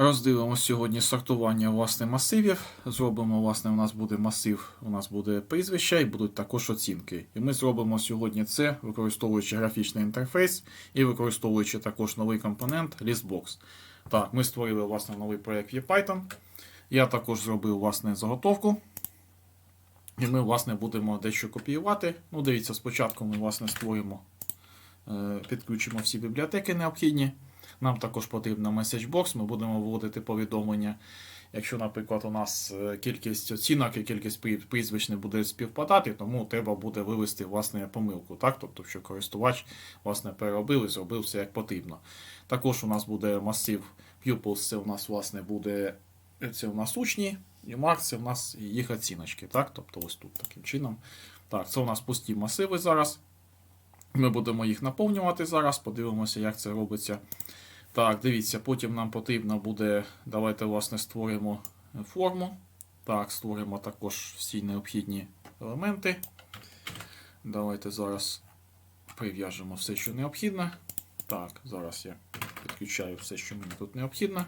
Роздивимося сьогодні сортування власне масивів. Зробимо, власне, у нас буде масив, у нас буде прізвища і будуть також оцінки. І ми зробимо сьогодні це, використовуючи графічний інтерфейс і використовуючи також новий компонент Listbox. Так, ми створили власне новий проєкт в Python. Я також зробив власне заготовку. І ми, власне, будемо дещо копіювати. Ну, дивіться, спочатку ми власне створимо, е, підключимо всі бібліотеки необхідні. Нам також потрібна меседжбокс, ми будемо вводити повідомлення. Якщо, наприклад, у нас е, кількість оцінок і кількість прізвищ не буде співпадати, тому треба буде вивести власне помилку, так? тобто, що користувач власне переробив і зробив все як потрібно. Також у нас буде масив pupils, це у нас власне буде це у нас учні, і marks це у нас їх оціночки. Так? Тобто ось тут таким чином. Так, це у нас пусті масиви зараз. Ми будемо їх наповнювати зараз, подивимося, як це робиться. Так, дивіться, потім нам потрібно буде. Давайте, власне, створимо форму. Так, створимо також всі необхідні елементи. Давайте зараз прив'яжемо все, що необхідно. Так, зараз я підключаю все, що мені тут необхідно.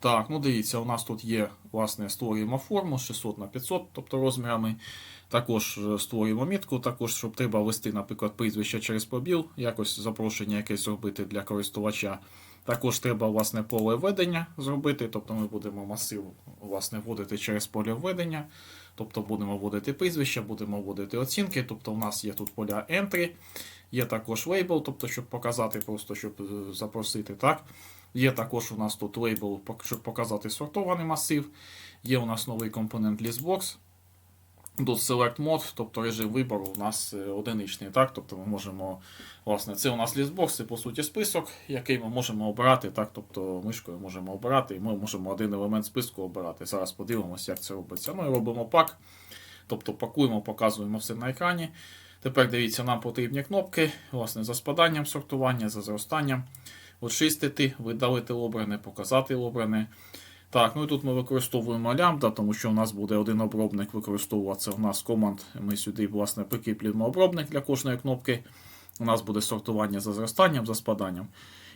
Так, ну дивіться, у нас тут є, власне, створюємо форму 600 на 500, тобто розмірами. Також е, створюємо мітку, також, щоб треба ввести, наприклад, прізвище через пробіл, якось запрошення якесь зробити для користувача. Також треба власне поле введення зробити, тобто ми будемо масив власне, вводити через поле введення. Тобто будемо вводити прізвища, будемо вводити оцінки. Тобто у нас є тут поля entry, є також лейбл, тобто, щоб показати, просто щоб е, запросити. так. Є також у нас тут лейбл, щоб показати сортований масив. Є у нас новий компонент listbox. Тут Select Mode, тобто режим вибору у нас е, одиничний. Так? Тобто ми можемо, власне, це у нас лістбокс, це по суті список, який ми можемо обирати. Так? Тобто мишкою можемо обирати, і ми можемо один елемент списку обирати. Зараз подивимося, як це робиться. Ну і робимо пак. Тобто пакуємо, показуємо все на екрані. Тепер дивіться, нам потрібні кнопки, власне, за спаданням сортування, за зростанням. Очистити, видалити обране, показати обране. Так, ну і тут ми використовуємо лямбда, тому що у нас буде один обробник використовуватися у нас команд. Ми сюди, власне, прикріплюємо обробник для кожної кнопки. У нас буде сортування за зростанням, за спаданням.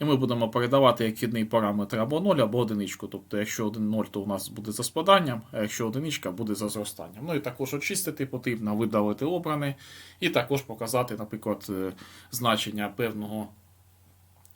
І ми будемо передавати як вхідний параметр або 0, або одиничку. Тобто, якщо 1 0, то у нас буде за спаданням, а якщо одиничка буде за зростанням. Ну і також очистити потрібно, видалити обране, і також показати, наприклад, е, значення певного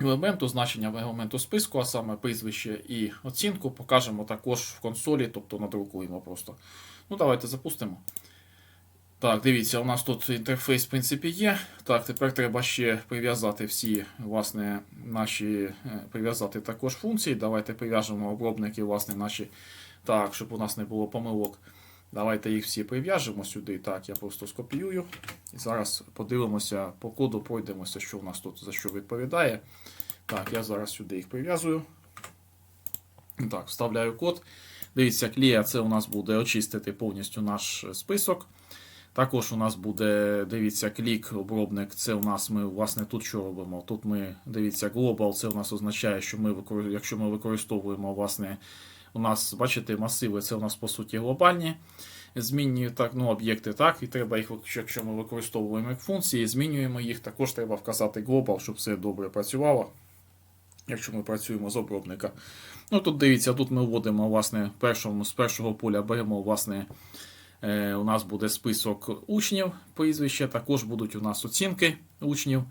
елементу, значення елементу списку, а саме прізвище і оцінку, покажемо також в консолі, тобто надрукуємо просто. Ну, давайте запустимо. Так, дивіться, у нас тут інтерфейс, в принципі, є. Так, тепер треба ще прив'язати всі, власне, наші, е, прив'язати також функції. Давайте прив'яжемо обробники, власне, наші, так, щоб у нас не було помилок. Давайте їх всі прив'яжемо сюди. Так, я просто скопіюю. І зараз подивимося по коду, пройдемося, що у нас тут за що відповідає. Так, я зараз сюди їх прив'язую. Так, вставляю код. Дивіться, клія це у нас буде очистити повністю наш список. Також у нас буде, дивіться, клік, обробник. Це у нас ми, власне, тут що робимо? Тут ми, дивіться, global, це у нас означає, що ми якщо ми використовуємо, власне, у нас, бачите, масиви, це у нас по суті глобальні змінні так, ну, об'єкти, так, і треба їх, якщо ми використовуємо як функції, змінюємо їх, також треба вказати global, щоб все добре працювало. Якщо ми працюємо з обробника. Ну тут дивіться, тут ми вводимо власне, першому, з першого поля беремо власне, е, у нас буде список учнів, прізвища, також будуть у нас оцінки учнів.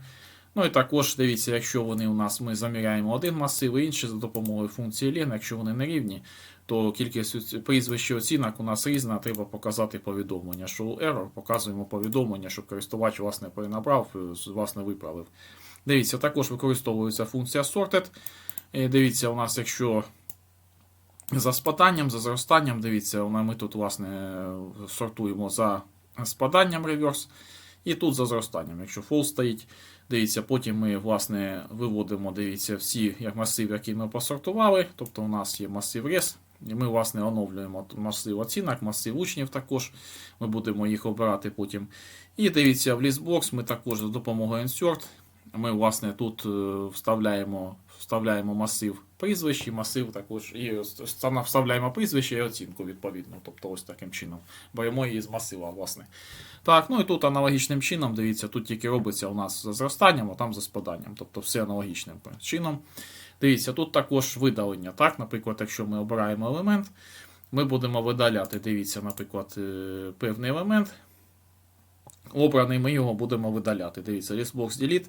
Ну і також дивіться, якщо вони у нас ми заміряємо один масив, і інший за допомогою функції len, якщо вони не рівні, то кількість прізвищ і оцінок у нас різна, треба показати повідомлення. Що error, показуємо повідомлення, щоб користувач власне перенабрав, е, власне виправив. Дивіться, також використовується функція sorted. Е, Дивіться, у нас, якщо за спаданням, за зростанням, дивіться, ми тут власне сортуємо за спаданням реверс. І тут за зростанням, якщо false стоїть, дивіться, потім ми власне виводимо, дивіться, всі як які ми посортували. Тобто у нас є масив рез, і ми власне оновлюємо масив оцінок, масив учнів також. Ми будемо їх обирати потім. І дивіться, в лісбокс ми також за допомогою insert. Ми власне тут е, вставляємо, вставляємо масив прізвищ і масив також. І вставляємо прізвище і оцінку відповідно. Тобто ось таким чином. Беремо її з масива, власне. Так, ну і тут аналогічним чином, дивіться, тут тільки робиться у нас за зростанням, а там за спаданням. Тобто все аналогічним чином. Дивіться, тут також видалення. Так, Наприклад, якщо ми обираємо елемент, ми будемо видаляти. Дивіться, наприклад, е, певний елемент. Обраний, ми його будемо видаляти. Дивіться, listbox delete.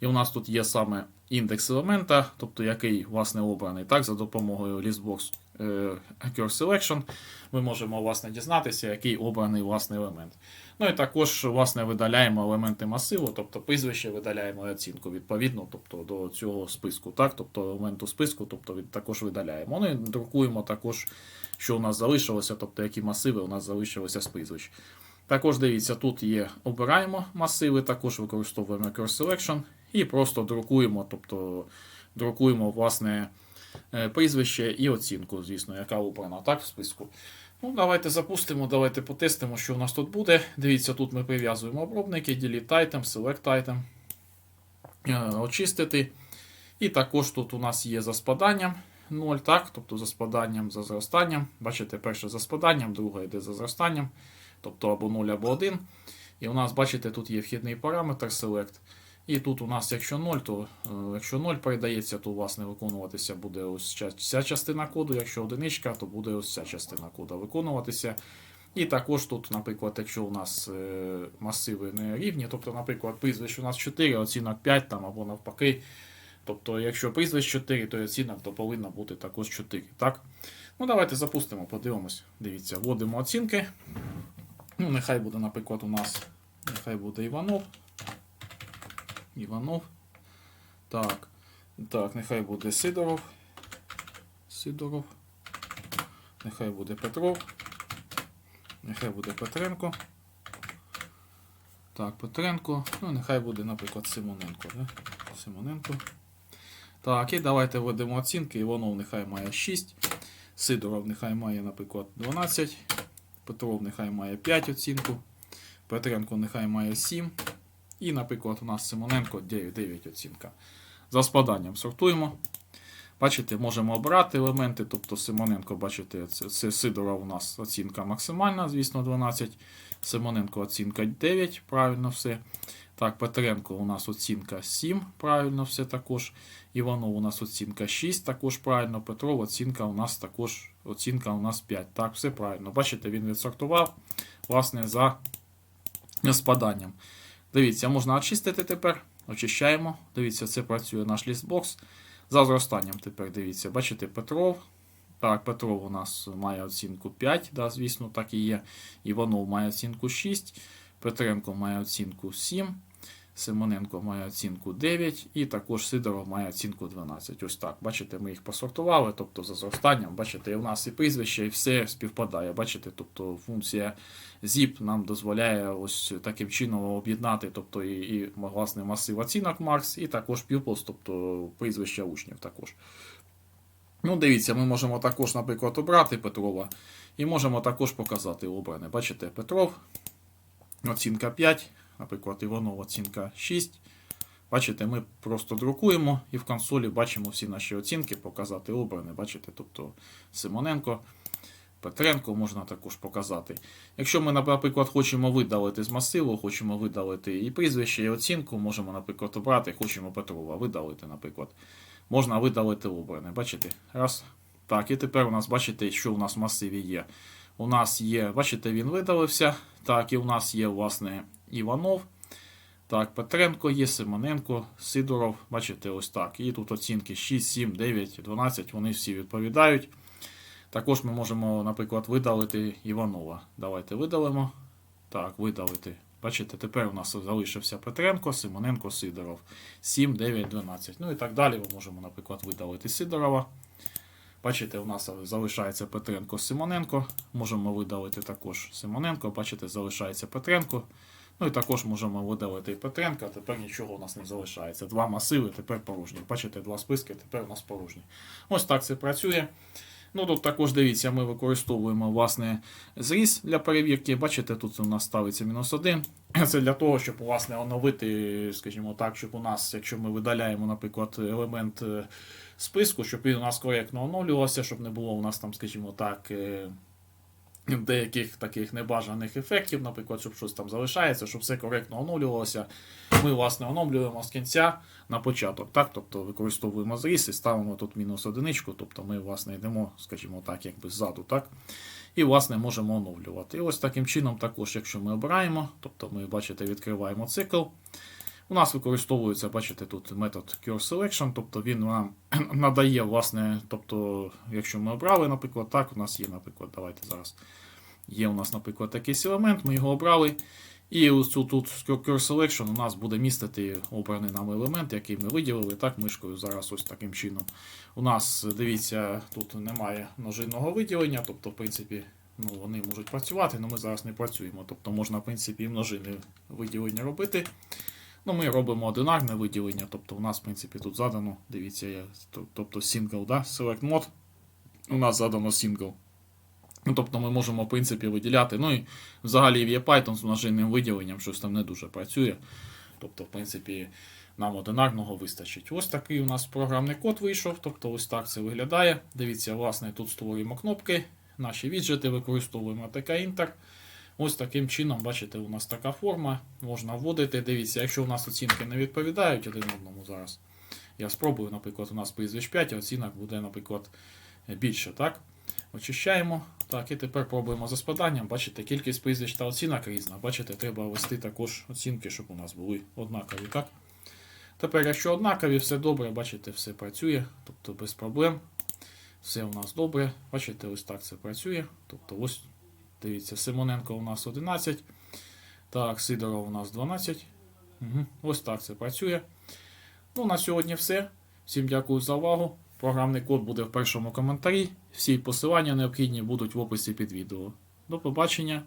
І у нас тут є саме індекс елемента, тобто який власне обраний. Так, За допомогою listbox е, Curve Selection ми можемо власне дізнатися, який обраний власне елемент. Ну і також власне видаляємо елементи масиву, тобто прізвище видаляємо оцінку відповідно тобто, до цього списку. Так, тобто елементу списку, тобто також видаляємо. Ну і друкуємо також, що у нас залишилося, тобто які масиви у нас залишилися з прізвищ. Також дивіться, тут є обираємо масиви, також використовуємо Curve Selection і просто друкуємо, тобто друкуємо власне е, прізвище і оцінку, звісно, яка обрана так в списку. Ну, Давайте запустимо, давайте потестимо, що у нас тут буде. Дивіться, тут ми прив'язуємо обробники, delete item, select item, е, очистити. І також тут у нас є за спаданням 0, так, тобто за спаданням, за зростанням. Бачите, перше за спаданням, друге йде за зростанням, тобто або 0, або 1. І у нас, бачите, тут є вхідний параметр select. І тут у нас, якщо 0, то е, якщо 0 передається, то власне виконуватися буде ось ця- частина коду. Якщо одиничка, то буде ось ця частина коду виконуватися. І також тут, наприклад, якщо у нас е, масиви не рівні, тобто, наприклад, прізвище у нас 4, оцінок 5 там, або навпаки. Тобто, якщо прізвище 4, то оцінок то повинна бути також 4. Так? Ну, давайте запустимо, подивимось. Дивіться, вводимо оцінки. Ну, нехай буде, наприклад, у нас нехай буде Іванов. Іванов. Так. Так, нехай буде Сидоров. Сидоров. Нехай буде Петров. Нехай буде Петренко. Так, Петренко. Ну, нехай буде, наприклад, Симоненко. Да? Симоненко. Так, і давайте введемо оцінки. Іванов нехай має 6. Сидоров нехай має, наприклад, 12. Петров нехай має 5 оцінку. Петренко нехай має 7. І, наприклад, у нас Симоненко 9, 9 оцінка. За спаданням сортуємо. Бачите, можемо обрати елементи. Тобто Симоненко, бачите, це, Сидора у нас оцінка максимальна, звісно, 12. Симоненко оцінка 9, правильно все. Так, Петренко у нас оцінка 7, правильно все також. Іванов у нас оцінка 6, також правильно. Петров оцінка у нас також оцінка у нас 5. Так, все правильно. Бачите, він відсортував власне за спаданням. Дивіться, можна очистити тепер. Очищаємо. Дивіться, це працює наш лістбокс. За зростанням тепер дивіться, бачите, Петров. Так, Петров у нас має оцінку 5, да, звісно, так і є. Іванов має оцінку 6, Петренко має оцінку 7, Симоненко має оцінку 9, і також Сидоров має оцінку 12. Ось так. Бачите, ми їх посортували, тобто за зростанням. Бачите, в нас і прізвище, і все співпадає. Бачите, тобто функція zip нам дозволяє ось таким чином об'єднати тобто і, і власне масив оцінок Маркс, і також pupils, тобто прізвища учнів також. Ну, дивіться, ми можемо також, наприклад, обрати Петрова і можемо також показати обране. Бачите, Петров, оцінка 5, наприклад, Іванов оцінка 6. Бачите, ми просто друкуємо і в консолі бачимо всі наші оцінки, показати обране. Бачите, тобто Симоненко, Петренко можна також показати. Якщо ми, наприклад, хочемо видалити з масиву, хочемо видалити і прізвище, і оцінку, можемо, наприклад, обрати, хочемо Петрова видалити, наприклад. Можна видалити обране. Бачите? Раз. Так, і тепер у нас, бачите, що у нас в масиві є. У нас є, бачите, він видалився. Так, і у нас є, власне, Іванов. Так, Петренко є, Симоненко, Сидоров. Бачите, ось так. І тут оцінки 6, 7, 9, 12, вони всі відповідають. Також ми можемо, наприклад, видалити Іванова. Давайте видалимо. Так, видалити. Бачите, тепер у нас залишився Петренко, Симоненко, Сидоров. 7, 9, 12. Ну і так далі. Ми можемо, наприклад, видалити Сидорова. Бачите, у нас залишається Петренко, Симоненко. Можемо видалити також Симоненко. Бачите, залишається Петренко. Ну і також можемо видалити і Петренка, тепер нічого у нас не залишається. Два масиви, тепер порожні. Бачите, два списки, тепер у нас порожні. Ось так це працює. Ну тут також дивіться, ми використовуємо власне зріз для перевірки. Бачите, тут у нас ставиться мінус 1. Це для того, щоб власне оновити, скажімо так, щоб у нас, якщо ми видаляємо, наприклад, елемент е, списку, щоб він у нас коректно оновлювався, щоб не було у нас там, скажімо так. Деяких таких небажаних ефектів, наприклад, щоб щось там залишається, щоб все коректно оновлювалося. Ми, власне, оновлюємо з кінця на початок. Так? Тобто використовуємо зріз і ставимо тут мінус одиничку, тобто ми, власне, йдемо, скажімо так, якби ззаду. Так? І, власне, можемо оновлювати. І ось таким чином, також, якщо ми обираємо, тобто ми, бачите, відкриваємо цикл. У нас використовується, бачите, тут метод Cure Selection, тобто він нам надає, власне, тобто, якщо ми обрали, наприклад, так, у нас є, наприклад, давайте зараз. Є у нас, наприклад, якийсь елемент, ми його обрали. І ось тут, Cure Selection у нас буде містити обраний нам елемент, який ми виділили так, мишкою зараз ось таким чином. У нас, дивіться, тут немає множинного виділення, тобто, в принципі, ну, вони можуть працювати, але ми зараз не працюємо. Тобто можна, в принципі, і множини виділення робити. Ну, ми робимо одинарне виділення, тобто у нас, в принципі, тут задано, дивіться, я, тобто single, да? select mode, у нас задано single. Ну, тобто ми можемо, в принципі, виділяти. Ну і взагалі в Python з множинним виділенням щось там не дуже працює. Тобто, в принципі, нам одинарного вистачить. Ось такий у нас програмний код вийшов. Тобто, ось так це виглядає. Дивіться, власне, тут створюємо кнопки, наші віджити, використовуємо ATK Inter. Ось таким чином, бачите, у нас така форма. Можна вводити. Дивіться, якщо у нас оцінки не відповідають один одному зараз. Я спробую, наприклад, у нас прізвищ 5, а оцінок буде, наприклад, більше. так? Очищаємо. Так, і тепер пробуємо за спаданням. Бачите, кількість прізвищ та оцінок різна. Бачите, треба ввести також оцінки, щоб у нас були однакові. так? Тепер, якщо однакові, все добре, бачите, все працює, тобто без проблем. Все у нас добре. Бачите, ось так це працює. Тобто, ось, дивіться, Симоненко у нас 11. Так, Сидоров у нас 12. Угу. Ось так це працює. Ну, на сьогодні все. Всім дякую за увагу. Програмний код буде в першому коментарі. Всі посилання необхідні будуть в описі під відео. До побачення.